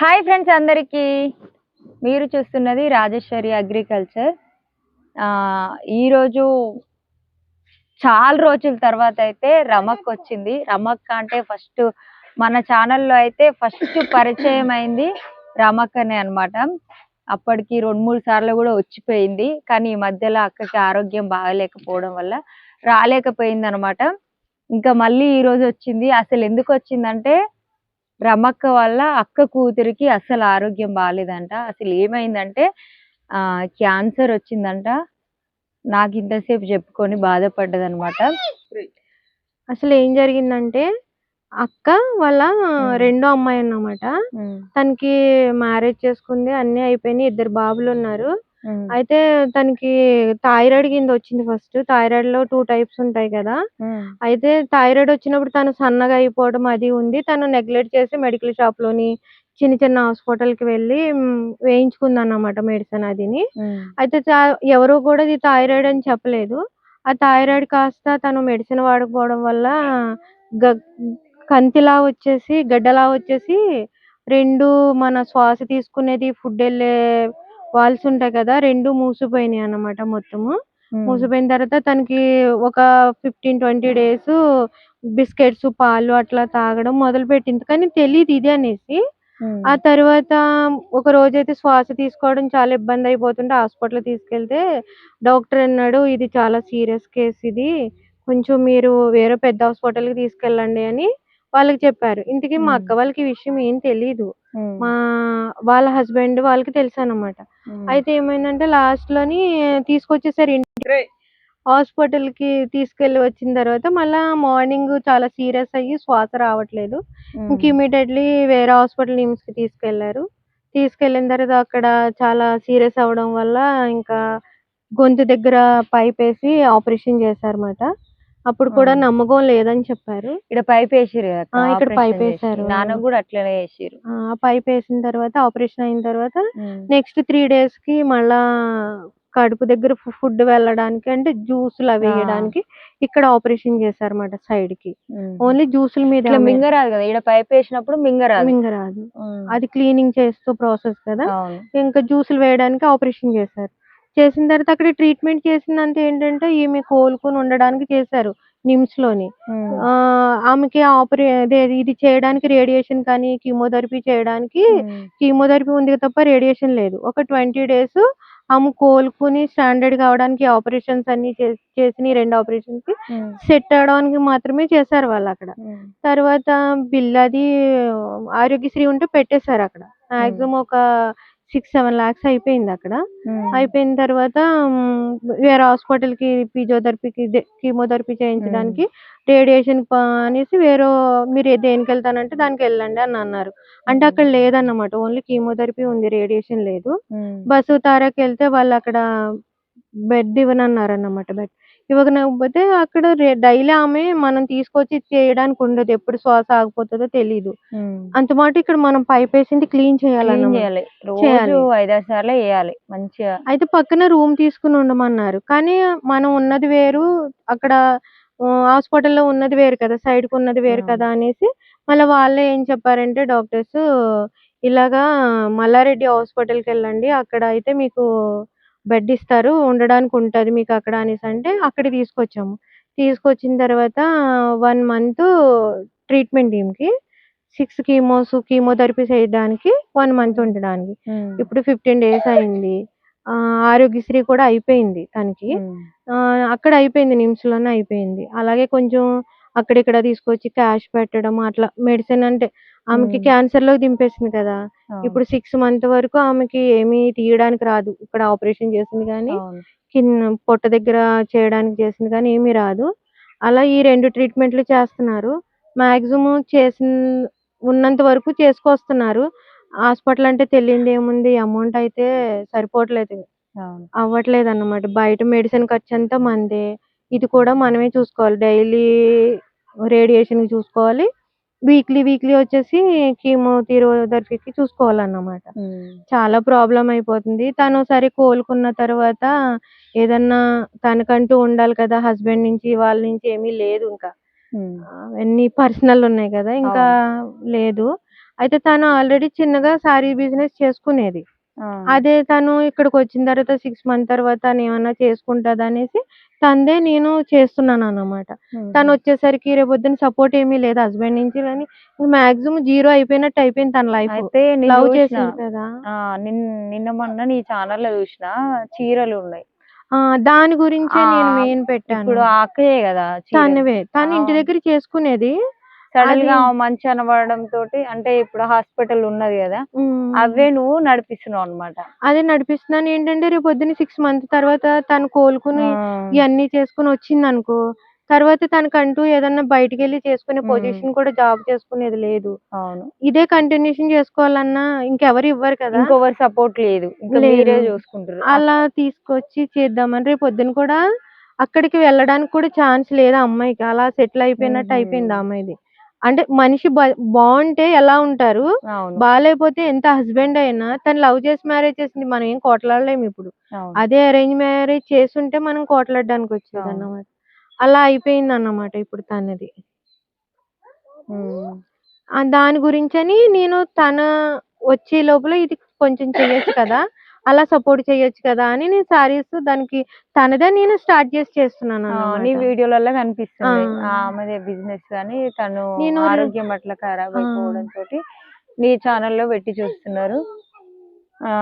Hi friends అందరికీ. మీరు చూస్తున్నది రాజేశ్వరి అగ్రికల్చర్. ఈరోజు చాలా రోజుల తర్వాత అయితే రమక్ వచ్చింది. రమక్ అంటే ఫస్ట్ మన ఛానల్లో అయితే ఫస్ట్ పరిచయం అయింది రమక్ అనే అనమాట అప్పటికి రెండు మూడు సార్లు కూడా వచ్చిపోయింది. కానీ ఈ మధ్యలో అక్కకి ఆరోగ్యం బాగలేకపోవడం వల్ల రాలేకపోయింది అనమాట ఇంకా మళ్ళీ ఈరోజు వచ్చింది. అసలు ఎందుకు వచ్చిందంటే రమక్క వల్ల అక్క కూతురికి అసలు ఆరోగ్యం బాగాలేదంట అసలు ఏమైందంటే ఆ క్యాన్సర్ వచ్చిందంట. నాకు ఇంతసేపు చెప్పుకొని బాధపడ్డది అనమాట అసలు ఏం జరిగిందంటే అక్క వాళ్ళ రెండో అమ్మాయి అన్నమాట. తనకి మ్యారేజ్ చేసుకుంది అన్ని అయిపోయినాయి ఇద్దరు బాబులు ఉన్నారు. అయితే తనకి థైరాయిడ్ కింద వచ్చింది ఫస్ట్. థైరాయిడ్లో టూ టైప్స్ ఉంటాయి కదా. అయితే థైరాయిడ్ వచ్చినప్పుడు తను సన్నగా అయిపోవడం అది ఉంది. తను నెగ్లెక్ట్ చేసి మెడికల్ షాప్లోని చిన్న చిన్న హాస్పిటల్కి వెళ్ళి వేయించుకుంది అన్నమాట మెడిసిన్ అదిని. అయితే ఎవరు కూడా ఇది థైరాయిడ్ అని చెప్పలేదు. ఆ థైరాయిడ్ కాస్త తను మెడిసిన్ వాడకపోవడం వల్ల గ- కంతిలా వచ్చేసి గడ్డలా వచ్చేసి రెండు మన శ్వాస తీసుకునేది ఫుడ్ వెళ్ళే వాల్స్ ఉంటాయి కదా రెండు మూసిపోయినాయి అన్నమాట మొత్తము. మూసిపోయిన తర్వాత తనకి ఒక ఫిఫ్టీన్ ట్వంటీ డేస్ బిస్కెట్స్ పాలు అట్లా తాగడం మొదలు పెట్టింది కానీ తెలియదు ఇది అనేసి. ఆ తర్వాత ఒక రోజైతే శ్వాస తీసుకోవడం చాలా ఇబ్బంది అయిపోతుంటే హాస్పిటల్ తీసుకెళ్తే డాక్టర్ అన్నాడు ఇది చాలా సీరియస్ కేసు ఇది. కొంచెం మీరు వేరే పెద్ద hospital కి తీసుకెళ్ళండి అని వాళ్ళకి చెప్పారు. ఇంతకీ మా అక్క వాళ్ళకి ఈ విషయం ఏం తెలీదు. మా వాళ్ళ హస్బెండ్ వాళ్ళకి తెలుసు అన్నమాట అయితే ఏమైందంటే లాస్ట్లోని తీసుకొచ్చేసారు ఇంటికి హాస్పిటల్కి తీసుకెళ్ళి వచ్చిన తర్వాత మళ్ళా మార్నింగ్ చాలా సీరియస్ అయ్యి శ్వాస రావట్లేదు. ఇంక ఇమీడియట్లీ వేరే హాస్పిటల్ నిమ్స్కి తీసుకెళ్ళారు. తీసుకెళ్ళిన తర్వాత అక్కడ చాలా సీరియస్ అవడం వల్ల ఇంకా గొంతు దగ్గర పైప్ వేసి ఆపరేషన్ చేశారన్నమాట. అప్పుడు కూడా. నమ్మకం లేదని చెప్పారు ఇక్కడ పైప్ వేసిరు ఇక్కడ పైప్ చేసి. వేశారు. నాన్నకు కూడా అట్లనే వేసిరు ఆ పైప్ వేసిన తర్వాత ఆపరేషన్ అయిన తర్వాత నెక్స్ట్ త్రీ డేస్కి మళ్ళా కడుపు దగ్గర ఫుడ్ వెళ్ళడానికి అంటే జ్యూసులు అవి. వేయడానికి ఇక్కడ ఆపరేషన్ చేశారన్నమాట సైడ్కి. ఓన్లీ జ్యూసుల మీద మింగరాదు కదా ఇక్కడ పైప్ వేసినప్పుడు మింగరాదు మింగరాదు. అది క్లీనింగ్ చేస్తూ ప్రాసెస్ కదా ఇంకా జ్యూసులు వేయడానికి ఆపరేషన్ చేశారు చేసిన తర్వాత అక్కడ ట్రీట్మెంట్ చేసినంత ఏంటంటే ఈమె కోలుకొని ఉండడానికి చేశారు నిమ్స్లోని. ఆ, ఆమెకి ఆపరే అదే ఇది చేయడానికి రేడియేషన్ కానీ కీమోథెరపీ చేయడానికి. కీమోథెరపీ ఉంది తప్ప రేడియేషన్ లేదు ఒక ట్వంటీ డేస్ ఆమె కోలుకుని స్టాండర్డ్ కావడానికి ఆపరేషన్స్ అన్ని చే- చేసిన ఈ రెండు ఆపరేషన్స్కి. సెట్ అవడానికి మాత్రమే చేశారు వాళ్ళు అక్కడ. తర్వాత బిల్ అది ఆరోగ్యశ్రీ ఉంటే పెట్టేశారు అక్కడ మాక్సిమం ఒక సిక్స్ సెవెన్ లాక్స్ అయిపోయింది అక్కడ. అయిపోయిన తర్వాత వేరే హాస్పిటల్కి ఫిజియోథెరపీకి కీమోథెరపీ చేయించడానికి రేడియేషన్ అనేసి వేరే మీరు దేనికి వెళ్తానంటే దానికి వెళ్ళండి అని అన్నారు. అంటే అక్కడ లేదన్నమాట. ఓన్లీ కీమోథెరపీ ఉంది రేడియేషన్ లేదు. బస్సు తారాకి వెళ్తే వాళ్ళు అక్కడ బెడ్ ఇవ్వనన్నారు అన్నమాట బెడ్. ఇవ్వకపోతే అక్కడ డైలీ ఆమె మనం తీసుకొచ్చి చేయడానికి ఉండదు. ఎప్పుడు శ్వాస ఆగిపోతుందో తెలియదు ఉమ్. అంత మాట ఇక్కడ మనం పైప్ వేసింది క్లీన్ చేయాలి. రోజు ఐదారు సార్లు వేయాలి. మంచిగా. అయితే పక్కన రూమ్ తీసుకుని ఉండమన్నారు. కానీ మనం ఉన్నది వేరు. అక్కడ హాస్పిటల్లో ఉన్నది వేరు కదా. సైడ్కు ఉన్నది వేరు. కదా అనేసి మళ్ళీ వాళ్ళే ఏం చెప్పారంటే డాక్టర్స్ ఇలాగా మల్లారెడ్డి హాస్పిటల్కి వెళ్ళండి. అక్కడ అయితే మీకు బెడ్ ఇస్తారు ఉండడానికి ఉంటది మీకు అక్కడ అనేసి అంటే అక్కడికి తీసుకొచ్చాము. తీసుకొచ్చిన తర్వాత వన్ మంత్ ట్రీట్మెంట్ టీమ్కి సిక్స్ కీమోస్ కీమోథెరపీ చేయడానికి వన్ మంత్ ఉండడానికి. ఇప్పుడు ఫిఫ్టీన్ డేస్ అయింది. ఆరోగ్యశ్రీ కూడా అయిపోయింది తనకి. అక్కడ అయిపోయింది నిమ్స్లోనే అయిపోయింది. అలాగే కొంచెం అక్కడిక్కడ తీసుకొచ్చి క్యాష్ పెట్టడం అట్లా మెడిసిన్ అంటే ఆమెకి. క్యాన్సర్లో దింపేసింది కదా. ఇప్పుడు సిక్స్ మంత్ వరకు ఆమెకి ఏమీ తీయడానికి రాదు. ఇక్కడ ఆపరేషన్ చేసింది కానీ. కింద పొట్ట దగ్గర చేయడానికి చేసింది కానీ ఏమీ రాదు. అలా ఈ రెండు ట్రీట్మెంట్లు చేస్తున్నారు. మాక్సిమం చేసిన ఉన్నంత వరకు చేసుకొస్తున్నారు. హాస్పిటల్ అంటే తెలియంది ఏముంది? అమౌంట్ అయితే సరిపోవట్లేదు. అవ్వట్లేదు అన్నమాట బయట మెడిసిన్ ఖర్చు అంతా మందే. ఇది కూడా మనమే చూసుకోవాలి. డైలీ రేడియేషన్ చూసుకోవాలి. వీక్లీ వీక్లీ వచ్చేసి కీమో థెరపీకి చూసుకోవాలన్నమాట. చాలా ప్రాబ్లం అయిపోతుంది. తను సరే కోలుకున్న తర్వాత ఏదన్నా తనకంటూ ఉండాలి కదా హస్బెండ్ నుంచి వాళ్ళ నుంచి ఏమీ లేదు ఇంకా. ఉమ్. అవన్నీ పర్సనల్ ఉన్నాయి కదా ఇంకా లేదు. అయితే తను ఆల్రెడీ చిన్నగా సారీ బిజినెస్ చేసుకునేది. అదే తను ఇక్కడికి వచ్చిన తర్వాత సిక్స్ మంత్ తర్వాత తను ఏమన్నా చేసుకుంటది అనేసి తందే నేను చేస్తున్నాను అన్నమాట తను వచ్చేసరికి రేపొద్దున సపోర్ట్ ఏమీ లేదు హస్బెండ్ నుంచి కానీ మాక్సిమం జీరో అయిపోయినట్టు అయిపోయింది తన లైఫ్ అయితే లవ్ చూసిన చేసింది కదా. నిన్న మొన్న నీ ఛానల్లో చూసిన చీరలు ఉన్నాయి. ఆ దాని గురించే నేను మెయిన్ పెట్టాను. ఇప్పుడు ఆ అక్కయే కదా తనవే. తను ఇంటి. దగ్గర చేసుకునేది. సడన్గా మంచి అనబడడం తోటి అంటే ఇప్పుడు హాస్పిటల్ ఉన్నది కదా అవే నువ్వు నడిపిస్తున్నావు అనమాట అదే నడిపిస్తున్నాను. ఏంటంటే రేపు పొద్దున్న సిక్స్ మంత్ తర్వాత తను కోలుకుని ఇవన్నీ చేసుకుని వచ్చింది అనుకో తర్వాత తనకంటూ ఏదన్నా బయటికి వెళ్ళి చేసుకునే. పొజిషన్ కూడా జాబ్ చేసుకునేది లేదు. అవును. ఇదే కంటిన్యూషన్ చేసుకోవాలన్నా ఇంకెవరు ఇవ్వరు కదా. ఇంకొకరు సపోర్ట్ లేదు. మీరే చూసుకుంటారు అలా తీసుకొచ్చి చేద్దామని రేపు పొద్దున కూడా అక్కడికి వెళ్ళడానికి కూడా ఛాన్స్ లేదు ఆ అమ్మాయికి. అలా సెటిల్ అయిపోయినట్టు. అయిపోయింది ఆ అమ్మాయిది. అంటే మనిషి బా- బాగుంటే ఎలా ఉంటారు? అవును. బాగాలేకపోతే ఎంత హస్బెండ్ అయినా తను లవ్ చేసి మ్యారేజ్ చేసింది మనం ఏం కోట్లాడలేము ఇప్పుడు. అవును. అదే అరేంజ్ మ్యారేజ్ చేస్తుంటే మనం కోట్లాడడానికి వచ్చేది అవును. అన్నమాట అలా అయిపోయింది అన్నమాట ఇప్పుడు తనది. ఉమ్. ఆ దాని గురించని నేను తన వచ్చే లోపల ఇది కొంచెం చెయ్యొచ్చు కదా. అలా సపోర్ట్ చేయొచ్చు కదా అని నేను సారీస్ దానికి తనదే నేను స్టార్ట్ చేసి చేస్తున్నాను. నీ వీడియోలలో కనిపిస్తుంది. ఆమెదే బిజినెస్ కానీ తను నేను ఆరోగ్యం అట్లా ఖరాబ్. అయిపోవడం తోటి నీ ఛానల్లో పెట్టి చూస్తున్నారు ఆ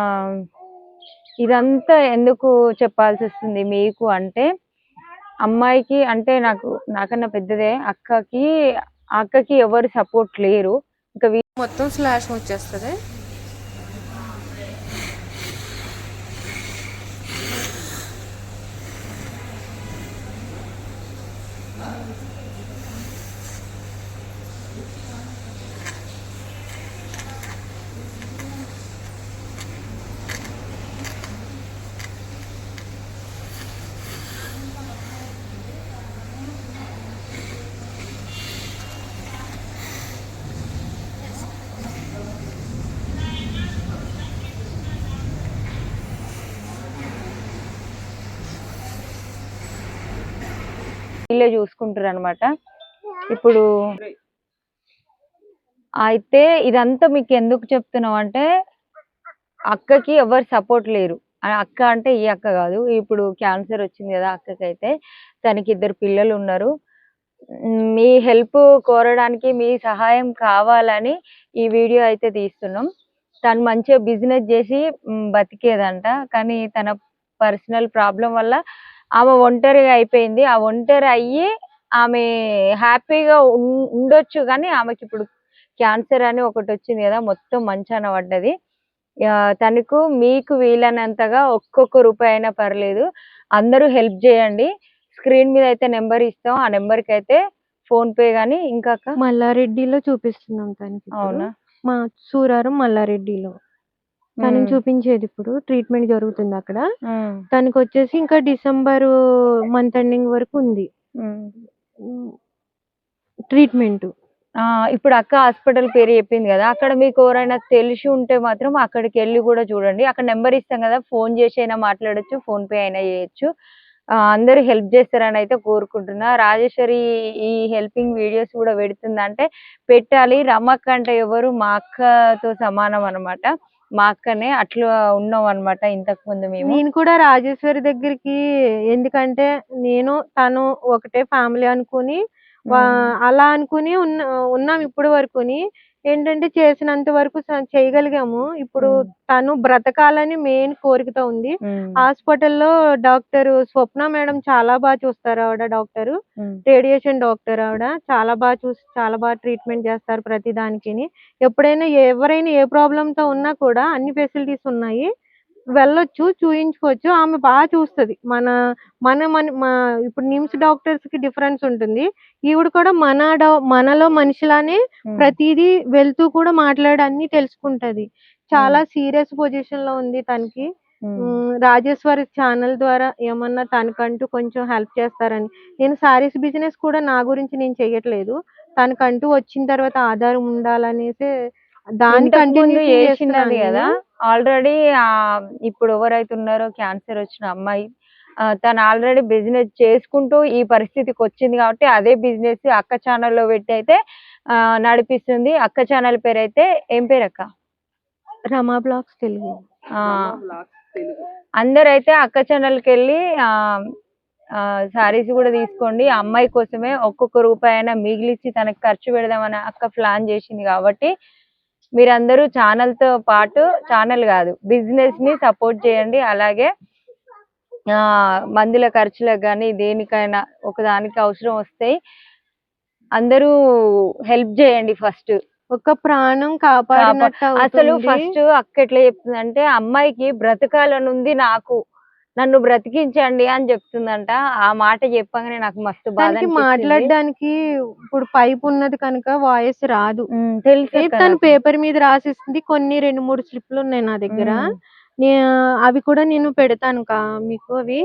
ఇదంతా ఎందుకు చెప్పాల్సి వస్తుంది మీకు అంటే అమ్మాయికి అంటే నాకు నాకన్నా పెద్దదే అక్కకి అక్కకి ఎవరు సపోర్ట్ లేరు ఇంకా వీ- మొత్తం స్లాష్ వచ్చేస్తుంది వీళ్ళే చూసుకుంటారు అనమాట ఇప్పుడు అయితే ఇదంతా మీకు ఎందుకు చెప్తున్నాం అంటే అక్కకి ఎవరు సపోర్ట్ లేరు. అక్క అంటే ఈ అక్క కాదు. ఇప్పుడు క్యాన్సర్ వచ్చింది కదా అక్కకి అయితే తనకి ఇద్దరు పిల్లలు ఉన్నారు. మీ హెల్ప్ కోరడానికి మీ సహాయం కావాలని ఈ వీడియో అయితే తీస్తున్నాం. తను మంచిగా బిజినెస్ చేసి బతికేదంట. కానీ తన పర్సనల్ ప్రాబ్లం వల్ల ఆమె ఒంటరిగా అయిపోయింది. ఆ ఒంటరి అయ్యి ఆమె హ్యాపీగా ఉండొచ్చు కానీ ఆమెకి ఇప్పుడు క్యాన్సర్ అని ఒకటి వచ్చింది కదా మొత్తం మంచాన పడ్డది. తనకు మీకు వీలైనంతగా ఒక్కొక్క రూపాయి అయినా పర్లేదు. అందరూ హెల్ప్ చేయండి. స్క్రీన్ మీద అయితే నెంబర్ ఇస్తాం. ఆ నెంబర్కి అయితే ఫోన్ పే గానీ ఇంకా? మల్లారెడ్డిలో చూపిస్తున్నాం తనకి. అవునా? మా సూరారం మల్లారెడ్డిలో. తనని ఉమ్, చూపించేది ఇప్పుడు ట్రీట్మెంట్ జరుగుతుంది అక్కడ. తనకి వచ్చేసి ఇంకా డిసెంబర్ మంత్ ఎండింగ్ వరకు ఉంది. ట్రీట్మెంట్ ఇప్పుడు అక్క హాస్పిటల్ పేరు చెప్పింది కదా అక్కడ మీకు ఎవరైనా తెలిసి ఉంటే మాత్రం అక్కడికి వెళ్ళి కూడా చూడండి. అక్కడ నెంబర్ ఇస్తాం కదా ఫోన్ చేసి అయినా మాట్లాడొచ్చు ఫోన్ పే అయినా చేయొచ్చు. అందరూ హెల్ప్ చేస్తారని అయితే కోరుకుంటున్నా. రాజేశ్వరి ఈ హెల్పింగ్ వీడియోస్ కూడా పెడుతుందంటే పెట్టాలి. రమక్క అంటే ఎవరు? మా అక్కతో సమానం అన్నమాట. మా అక్కనే అట్లా ఉన్నాం అన్నమాట ఇంతకు ముందు మేము. నేను కూడా రాజేశ్వరి దగ్గరికి ఎందుకంటే నేను తను ఒకటే ఫ్యామిలీ అనుకుని అలా అనుకుని ఉన్న ఉన్నాం ఇప్పుడు వరకుని. ఏంటంటే చేసినంత వరకు చేయగలిగాము. ఇప్పుడు. తను బ్రతకాలని మెయిన్ కోరికతో ఉంది. హాస్పిటల్లో డాక్టర్ స్వప్న మేడం చాలా బాగా చూస్తారు ఆవిడ డాక్టర్. రేడియేషన్ డాక్టర్ ఆవిడ. చాలా బాగా చూసి చాలా బాగా ట్రీట్మెంట్ చేస్తారు ప్రతి దానికిని. ఎప్పుడైనా ఎవరైనా ఏ problem తో ఉన్నా కూడా అన్ని ఫెసిలిటీస్ ఉన్నాయి. వెళ్ళొచ్చు చూయించుకోవచ్చు. ఆమె బాగా చూస్తది. మన మన మన ఇప్పుడు నిమ్స్ డాక్టర్స్కి డిఫరెన్స్ ఉంటుంది. ఈవిడ కూడా మన మనలో మనిషిలానే. ప్రతిదీ వెళ్తూ కూడా మాట్లాడి అన్ని తెలుసుకుంటది. చాలా సీరియస్ పొజిషన్లో ఉంది తనకి. రాజేశ్వరి ఛానల్ ద్వారా ఏమన్నా తనకంటూ కొంచెం హెల్ప్ చేస్తారని. నేను సారీస్ బిజినెస్ కూడా నా గురించి నేను చెయ్యట్లేదు. తనకంటూ వచ్చిన తర్వాత ఆధారం ఉండాలనేసి దాని చేసినది చేస్తున్నాను కదా. ఆల్రెడీ ఇప్పుడు ఎవరైతే ఉన్నారో క్యాన్సర్ వచ్చిన అమ్మాయి తను ఆల్రెడీ బిజినెస్ చేసుకుంటూ ఈ పరిస్థితికి వచ్చింది కాబట్టి అదే బిజినెస్ అక్క ఛానల్లో పెట్టి అయితే ఆ, నడిపిస్తుంది. అక్క ఛానల్ పేరు అయితే ఏం పేరు అక్క రమా బ్లాగ్స్ తెలుగు. ఆ, అందరైతే అక్క ఛానల్కి వెళ్ళి సారీస్ కూడా తీసుకోండి. ఆ అమ్మాయి కోసమే ఒక్కొక్క రూపాయి అయినా మిగిలిచ్చి తనకి ఖర్చు పెడదామని అక్క ప్లాన్ చేసింది కాబట్టి మీరందరూ ఛానల్తో పాటు ఛానల్ కాదు బిజినెస్ని సపోర్ట్ చేయండి. అలాగే ఆ మందుల ఖర్చులకు కానీ దేనికైనా ఒకదానికి అవసరం వస్తాయి అందరూ హెల్ప్ చేయండి ఫస్ట్ ఒక ప్రాణం కాపాడినట్టు అసలు. ఫస్ట్ అక్క ఎట్లా చెప్తుందంటే అమ్మాయికి బ్రతకాలని ఉంది నాకు. నన్ను బ్రతికించండి అని చెప్తుందంట. ఆ మాట చెప్పగానే నాకు మస్తు బాధ. మాట్లాడడానికి ఇప్పుడు పైప్ ఉన్నది కనుక వాయిస్ రాదు. తెలుసు తను. పేపర్ మీద రాసిస్తుంది కొన్ని రెండు మూడు స్లిప్లు ఉన్నాయి నా దగ్గర. అవి కూడా నేను పెడతాను కా మీకు అవి.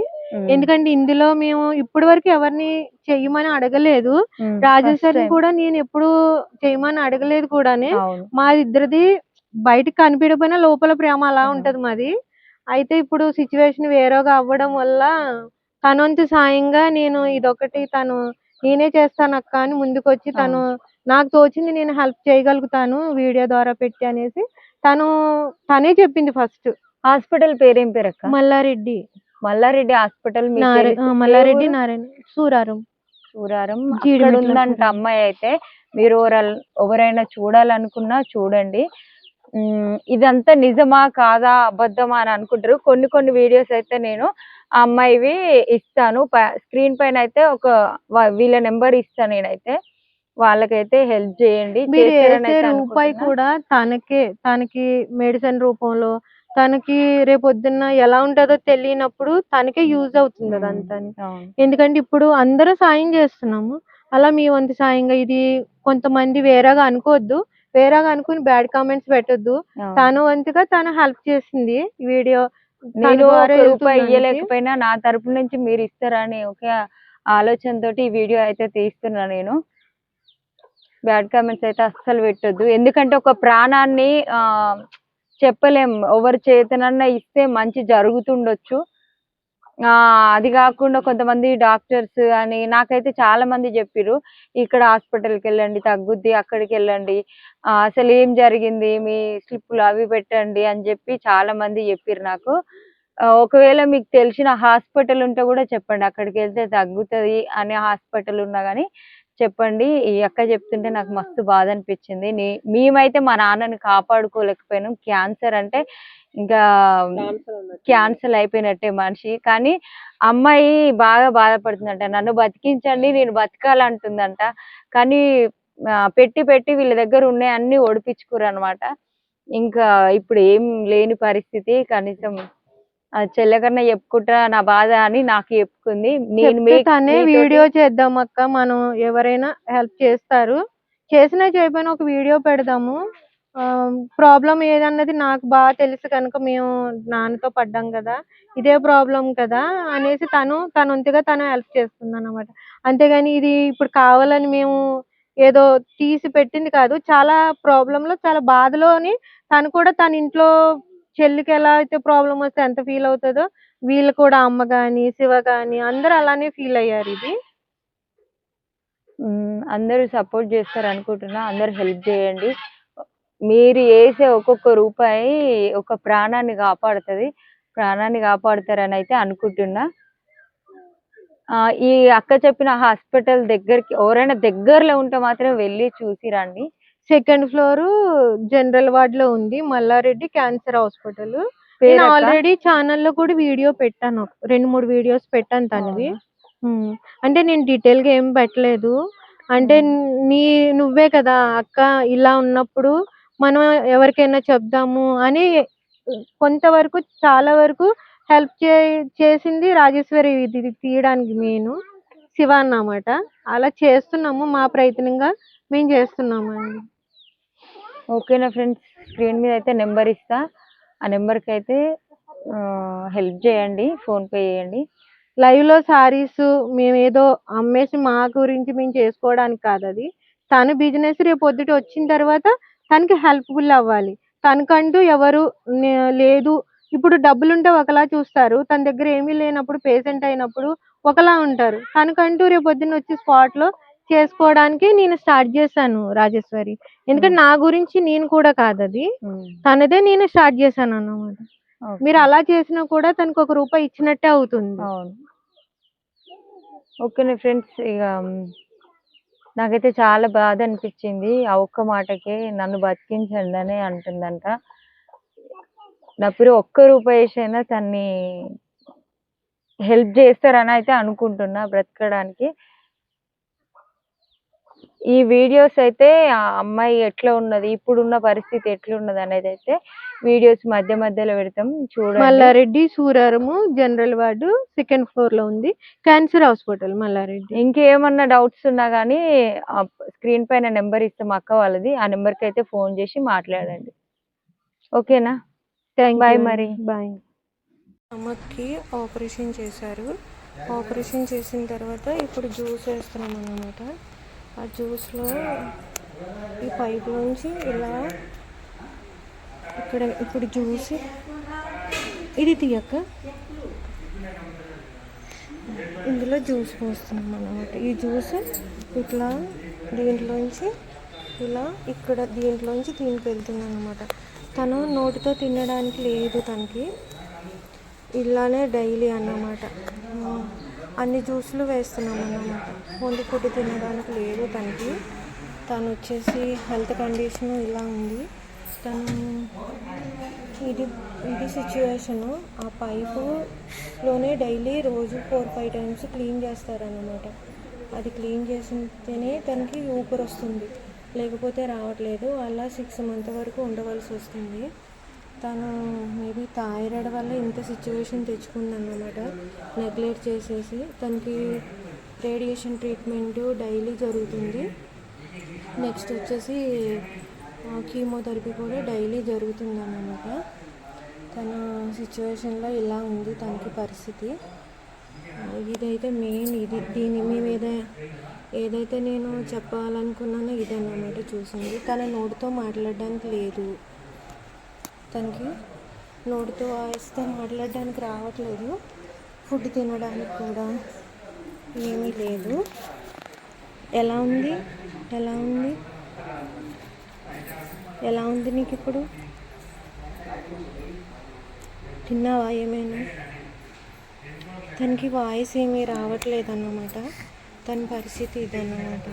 ఎందుకంటే ఇందులో మేము ఇప్పటి వరకు ఎవరిని చెయ్యమని అడగలేదు. రాజేశ్వరి. కూడా నేను ఎప్పుడు చేయమని అడగలేదు కూడానే. మా ఇద్దరిది బయటకు కనిపించకపోయినా లోపల ప్రేమ అలా. ఉంటది మాది. అయితే ఇప్పుడు సిచ్యువేషన్ వేరేగా అవ్వడం వల్ల తనొంతు సాయంగా నేను ఇదొకటి తను నేనే చేస్తాను అక్క అని ముందుకు వచ్చి తను నాకు తోచింది నేను హెల్ప్ చేయగలుగుతాను వీడియో ద్వారా పెట్టి అనేసి తను తనే చెప్పింది ఫస్ట్ హాస్పిటల్ పేరేం పేరు అక్క? మల్లారెడ్డి. మల్లారెడ్డి హాస్పిటల్ నార-. ఆ, ఏ మల్లారెడ్డి? నారాయణ సూరారం. జీడిమెట్ల అక్కడ ఉందంట సూరారం. అమ్మాయి అయితే మీరు ఎవరల్- ఎవరైనా చూడాలనుకున్నా చూడండి. ఇదంతా నిజమా కాదా అబద్ధమా అని అనుకుంటారు. కొన్ని కొన్ని వీడియోస్ అయితే నేను ఆ అమ్మాయివి ఇస్తాను. స్క్రీన్ పైన అయితే ఒక వీళ్ళ నెంబర్ ఇస్తాను నేనైతే. వాళ్ళకైతే హెల్ప్ చేయండి. రూపాయి. కూడా తనకే తనకి మెడిసిన్ రూపంలో తనకి రేపొద్దున్న ఎలా ఉంటుందో తెలియనప్పుడు తనకే యూజ్ అవుతుంది అదంతా. ఎందుకంటే ఇప్పుడు అందరూ సాయం చేస్తున్నాము. అలా మీ వంతు సాయంగా ఇది కొంతమంది వేరేగా అనుకోవద్దు. వేరేగా అనుకుని బ్యాడ్ కామెంట్స్ పెట్టొద్దు. తను వంతుగా తను హెల్ప్ చేసింది వీడియో నేను రూపాయి ఇయ్యలేకపోయినా నా తరపు నుంచి మీరు ఇస్తారని ఒకే ఆలోచనతోటి ఈ వీడియో అయితే తీస్తున్నా నేను. బ్యాడ్ కామెంట్స్ అయితే అస్సలు పెట్టొద్దు. ఎందుకంటే ఒక ప్రాణాన్ని చెప్పలేం. ఎవరి చేతనన్నా ఇస్తే మంచి జరుగుతుండొచ్చు. అది కాకుండా కొంతమంది డాక్టర్స్ అని నాకైతే చాలా మంది చెప్పిర్రు ఇక్కడ హాస్పిటల్కి వెళ్ళండి తగ్గుద్ది అక్కడికి వెళ్ళండి అసలు ఏం జరిగింది మీ స్లిప్పులు అవి పెట్టండి అని చెప్పి చాలా మంది చెప్పిర్రు నాకు. ఒకవేళ మీకు తెలిసిన హాస్పిటల్ ఉంటే కూడా చెప్పండి అక్కడికి వెళ్తే తగ్గుతుంది అనే హాస్పిటల్ ఉన్నా కానీ చెప్పండి. ఈ అక్క చెప్తుంటే నాకు మస్తు బాధ అనిపించింది నే- మేమైతే మా నాన్నని కాపాడుకోలేకపోయినాం. క్యాన్సర్ అంటే ఇంకా క్యాన్సర్ అయిపోయినట్టే మనిషి. కానీ అమ్మాయి బాగా బాధపడుతుందంట. నన్ను బతికించండి నేను బతకాలంటుందంట. కానీ పెట్టి పెట్టి వీళ్ళ దగ్గర ఉన్నాయి అన్ని ఒడిపించుకోరు అనమాట ఇంకా ఇప్పుడు ఏం లేని పరిస్థితి. కనీసం చెల్లెకన్నా చెప్పుకుంటా నా బాధ అని నాకు చెప్పుకుంది. నేను తనే వీడియో చేద్దాం అక్క. మనం ఎవరైనా హెల్ప్ చేస్తారు. చేసినా చేయకపోయినా ఒక వీడియో పెడదాము. ప్రాబ్లం ఏదన్నది నాకు బాగా తెలుసు కనుక మేము నాన్నతో పడ్డాం కదా. ఇదే ప్రాబ్లం కదా అనేసి తను తన వంతుగా తను హెల్ప్ చేస్తుంది అనమాట అంతేగాని ఇది ఇప్పుడు కావాలని మేము ఏదో తీసి పెట్టింది కాదు. చాలా ప్రాబ్లం లో చాలా బాధలోని తను కూడా తన ఇంట్లో చెల్లికి ఎలా అయితే ప్రాబ్లం వస్తే ఎంత ఫీల్ అవుతుందో వీళ్ళు కూడా అమ్మ గాని శివ గాని అందరూ అలానే ఫీల్ అయ్యారు ఇది. అందరూ సపోర్ట్ చేస్తారు అనుకుంటున్నా అందరూ హెల్ప్ చేయండి. మీరు వేసే ఒక్కొక్క రూపాయి ఒక ప్రాణాన్ని కాపాడుతుంది. ప్రాణాన్ని కాపాడుతారని అయితే అనుకుంటున్నా. ఈ అక్క చెప్పిన హాస్పిటల్ దగ్గరికి ఎవరైనా దగ్గరలో ఉంటే మాత్రం వెళ్ళి చూసి రండి. సెకండ్ ఫ్లోర్ జనరల్ వార్డ్లో ఉంది. Mallareddy cancer hospital. నేను? ఆల్రెడీ ఛానల్లో కూడా వీడియో పెట్టాను. రెండు మూడు వీడియోస్ పెట్టాను తనవి. అంటే నేను డీటెయిల్గా ఏం పెట్టలేదు. అంటే నీ నువ్వే కదా అక్క ఇలా ఉన్నప్పుడు మనం ఎవరికైనా చెప్దాము అని కొంతవరకు చాలా వరకు హెల్ప్ చే చేసింది రాజేశ్వరి ఇది తీయడానికి మెయిన్ శివ అన్నమాట. అలా చేస్తున్నాము. మా ప్రయత్నంగా మేము చేస్తున్నాము ఓకేనా ఫ్రెండ్స్? స్క్రీన్ మీద అయితే నెంబర్ ఇస్తా. ఆ నెంబర్కి అయితే హెల్ప్ చేయండి ఫోన్పే చేయండి. లైవ్లో శారీస్ సారీస్ అమ్మేసి మా గురించి మేము చేసుకోవడానికి కాదు అది. తను బిజినెస్ రేపు పొద్దుట వచ్చిన తర్వాత తనకి హెల్ప్ఫుల్ అవ్వాలి. తనకంటూ ఎవరు లేదు. ఇప్పుడు డబ్బులుంటే ఒకలా చూస్తారు. తన దగ్గర ఏమీ లేనప్పుడు పేషెంట్ అయినప్పుడు ఒకలా ఉంటారు. తనకంటూ రేపు పొద్దున్న వచ్చి స్పాట్లో చేసుకోవడానికి నేను స్టార్ట్ చేశాను రాజేశ్వరి. ఎందుకంటే నా గురించి నేను కూడా కాదు అది. తనదే నేను స్టార్ట్ చేశాను అన్నమాట. మీరు అలా చేసినా కూడా తనకు ఒక రూపాయి ఇచ్చినట్టే అవుతుంది. ఓకేనే ఫ్రెండ్స్ ఇక నాకైతే చాలా బాధ అనిపించింది. ఆ ఒక్క మాటకే నన్ను బతికించండి అని అంటుందంట. నా పేరు ఒక్క రూపాయి వేసైనా తన్ని హెల్ప్ చేస్తారని అయితే అనుకుంటున్నా బ్రతకడానికి. ఈ వీడియోస్ అయితే ఆ అమ్మాయి ఎట్లా ఉన్నది ఇప్పుడున్న పరిస్థితి ఎట్లున్నది అనేది అయితే వీడియోస్ మధ్య మధ్యలో పెడతాం. చూడండి. Mallareddy Suraram general ward second ఫ్లోర్లో ఉంది. క్యాన్సర్ హాస్పిటల్ మల్లారెడ్డి ఇంకేమన్నా డౌట్స్ ఉన్నా కానీ స్క్రీన్ పైన నెంబర్ ఇస్తాం అక్క వాళ్ళది. ఆ నెంబర్కి అయితే ఫోన్ చేసి మాట్లాడండి. ఓకేనా? థ్యాంక్ Bye మరి. బాయ్ అమ్మకి ఆపరేషన్ చేశారు. ఆపరేషన్ చేసిన తర్వాత ఇప్పుడు జ్యూస్ వేస్తున్నాం అన్నమాట ఆ జ్యూస్లో ఈ పైపు నుంచి ఇలా ఇక్కడ ఇప్పుడు జ్యూస్ ఇది తీయక్క. ఇందులో జ్యూస్ పోస్తున్నాం అన్నమాట. ఈ జ్యూస్ ఇట్లా దీంట్లోంచి ఇలా ఇక్కడ దీంట్లోంచి దీనికి వెళ్తుంది అనమాట తను నోటితో తినడానికి లేదు తనకి. ఇలానే డైలీ అన్నమాట. అన్ని జ్యూస్లు వేస్తున్నాం అన్నమాట. ఓన్లీ ఫుడ్ తినడానికి లేదు తనకి. తను వచ్చేసి హెల్త్ కండిషన్ ఇలా ఉంది. తను ఇది ఇది సిచ్యువేషను ఆ పైపులోనే డైలీ రోజు ఫోర్ ఫైవ్ టైమ్స్ క్లీన్ చేస్తారన్నమాట. అది క్లీన్ చేసితేనే తనకి ఊపిరి వస్తుంది. లేకపోతే రావట్లేదు. అలా సిక్స్ మంత్ వరకు ఉండవలసి వస్తుంది. తను మేబీ థైరాయిడ్ వల్ల ఇంత సిచ్యువేషన్ తెచ్చుకుందన్నమాట. నెగ్లెక్ట్ చేసేసి తనకి రేడియేషన్ ట్రీట్మెంట్ డైలీ జరుగుతుంది. నెక్స్ట్ వచ్చేసి కీమోథెరపీ కూడా డైలీ జరుగుతుందన్నమాట. తన సిచ్యువేషన్లో ఇలా ఉంది తనకి పరిస్థితి. ఇదైతే మెయిన్ ఇది. దీని మీద ఏదైతే నేను చెప్పాలనుకున్నానో ఇదన్నమాట చూసింది. తన నోటితో మాట్లాడడానికి లేదు. తనకి నోటితో వాయిస్తో మాట్లాడడానికి రావట్లేదు. ఫుడ్ తినడానికి కూడా ఏమీ లేదు. ఎలా ఉంది? ఎలా ఉంది? ఎలా ఉంది నీకు ఇప్పుడు? తిన్నావా ఏమైనా? తనకి వాయిస్ ఏమీ రావట్లేదు అన్నమాట. తన పరిస్థితి ఇదన్నమాట.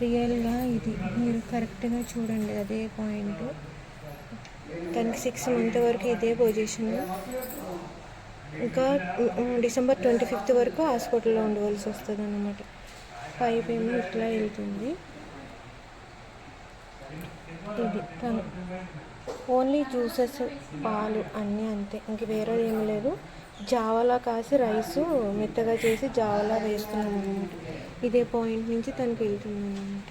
రియల్గా ఇది మీరు కరెక్ట్గా చూడండి అదే పాయింట్. తనకి సిక్స్ మంత్ వరకు ఇదే పొజిషన్ ఇంకా డిసెంబర్ ట్వంటీ ఫిఫ్త్ వరకు హాస్పిటల్లో ఉండవలసి వస్తుంది అనమాట పైప్ ఏమో ఇట్లా వెళ్తుంది. ఇది తను. ఓన్లీ జ్యూసెస్ పాలు అన్నీ అంతే. ఇంక వేరే ఏమి లేదు. జావలా కాసి రైస్ మెత్తగా చేసి జావలా వేస్తున్నాం అనమాట ఇదే పాయింట్ నుంచి తనకి వెళ్తుంది అనమాట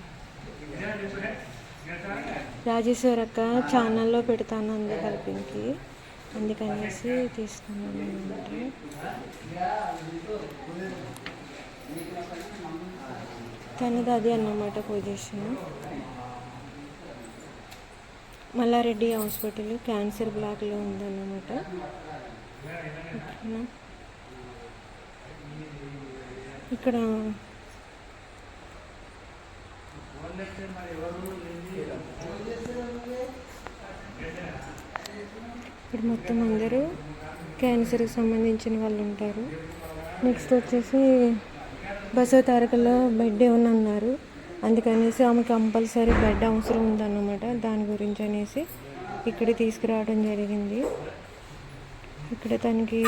రాజేశ్వర్ అక్క ఛానల్లో పెడతాను అంది కలిపింకి అందుకనేసి తీసుకున్నాను అనమాట తనది అది అన్నమాట పొజిషన్. మల్లారెడ్డి హాస్పిటల్ క్యాన్సర్ బ్లాక్లో ఉందన్నమాట. ఇక్కడ ఇక్కడ మొత్తం అందరూ క్యాన్సర్కి సంబంధించిన వాళ్ళు ఉంటారు. నెక్స్ట్ వచ్చేసి బసవ తారకలో బెడ్ ఏమన్నా అన్నారు. అందుకనేసి ఆమె కంపల్సరీ బెడ్ అవసరం ఉందన్నమాట. దాని గురించి అనేసి ఇక్కడ తీసుకురావడం జరిగింది. ఇక్కడ తనకి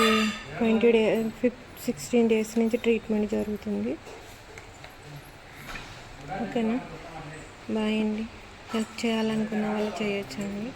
twenty day fif sixteen days నుంచి ట్రీట్మెంట్ జరుగుతుంది. ఓకేనా? బాయ్ అండి. హెల్ప్ చేయాలనుకున్న వాళ్ళు చేయొచ్చండి